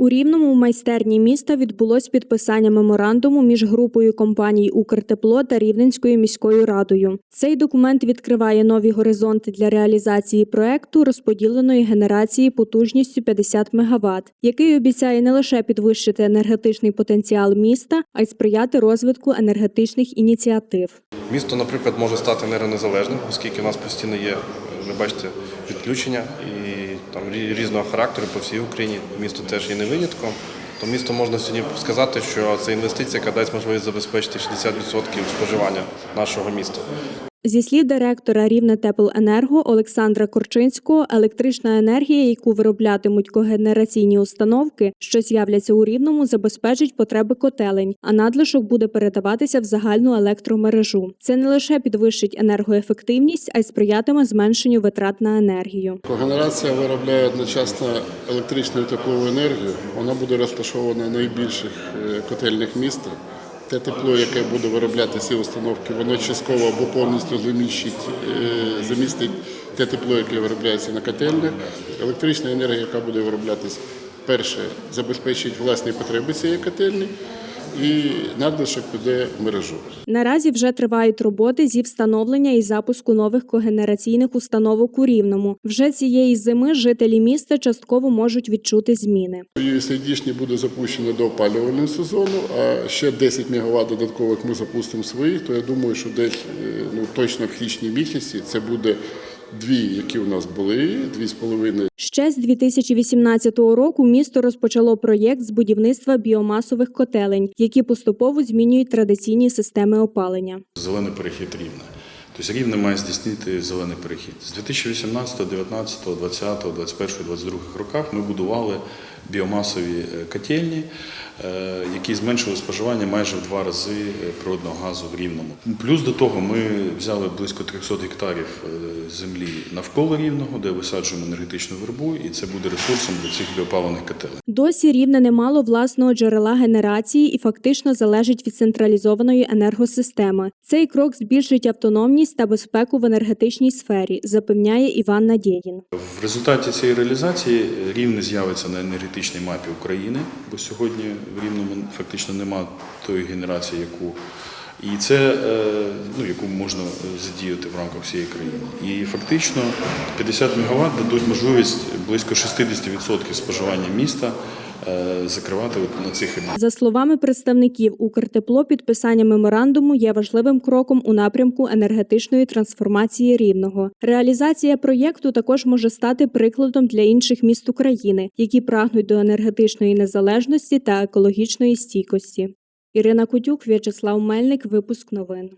У рівному в майстерні міста відбулось підписання меморандуму між групою компаній Укртепло та Рівненською міською радою. Цей документ відкриває нові горизонти для реалізації проекту розподіленої генерації потужністю 50 МВт, який обіцяє не лише підвищити енергетичний потенціал міста, а й сприяти розвитку енергетичних ініціатив. Місто, наприклад, може стати енергонезалежним, оскільки у нас постійно є, ви бачите, відключення і там різного характеру по всій Україні. Місто теж є не винятком. То місто можна сьогодні сказати, що це інвестиція, яка дасть можливість забезпечити 60% споживання нашого міста. Зі слів директора Рівнетепленерго Олександра Корчинського, електрична енергія, яку вироблятимуть когенераційні установки, що з'являться у рівному, забезпечить потреби котелень, а надлишок буде передаватися в загальну електромережу. Це не лише підвищить енергоефективність, а й сприятиме зменшенню витрат на енергію. Когенерація виробляє одночасно електричну і теплову енергію. Вона буде розташована в найбільших е, котельних міста. Те тепло, яке буде виробляти ці установки, воно частково або повністю заміщить, е, замістить те тепло, яке виробляється на котельнях. Електрична енергія, яка буде вироблятися, перше, забезпечить власні потреби цієї котельні, і надлишок піде в мережу. Наразі вже тривають роботи зі встановлення і запуску нових когенераційних установок у рівному. Вже цієї зими жителі міста частково можуть відчути зміни. USAID буде запущено до опалювального сезону, а ще 10 МВт додаткових ми запустимо своїх, то я думаю, що десь е, ну, точно в січні місяці це буде дві, які у нас були, дві з половиною. Ще з 2018 року місто розпочало проєкт з будівництва біомасових котелень, які поступово змінюють традиційні системи опалення. Зелений перехід рівне. Тобто рівне має здійснити зелений перехід. З 2018, 19, 20, 21, 22 роках ми будували біомасові е, котельні, е, які зменшили споживання майже в два рази е, природного газу в рівному. Плюс до того ми взяли близько 300 гектарів землі навколо рівного, де висаджуємо енергетичну вербу, і це буде ресурсом для цих біопаливних котелень. Досі рівне не мало власного джерела генерації і фактично залежить від централізованої енергосистеми. Цей крок збільшить автономність та безпеку в енергетичній сфері, запевняє Іван Надєїн. В результаті цієї реалізації рівне з'явиться на енергетичній мапі України, бо сьогодні в рівному фактично немає тої генерації, яку і це е, ну, яку можна задіяти в рамках всієї країни. І фактично 50 МВт дадуть можливість близько 60% споживання міста закривати от на цих. За словами представників Укртепло, підписання меморандуму є важливим кроком у напрямку енергетичної трансформації рівного. Реалізація проєкту також може стати прикладом для інших міст України, які прагнуть до енергетичної незалежності та екологічної стійкості. Ірина Кутюк, В'ячеслав Мельник, випуск новин.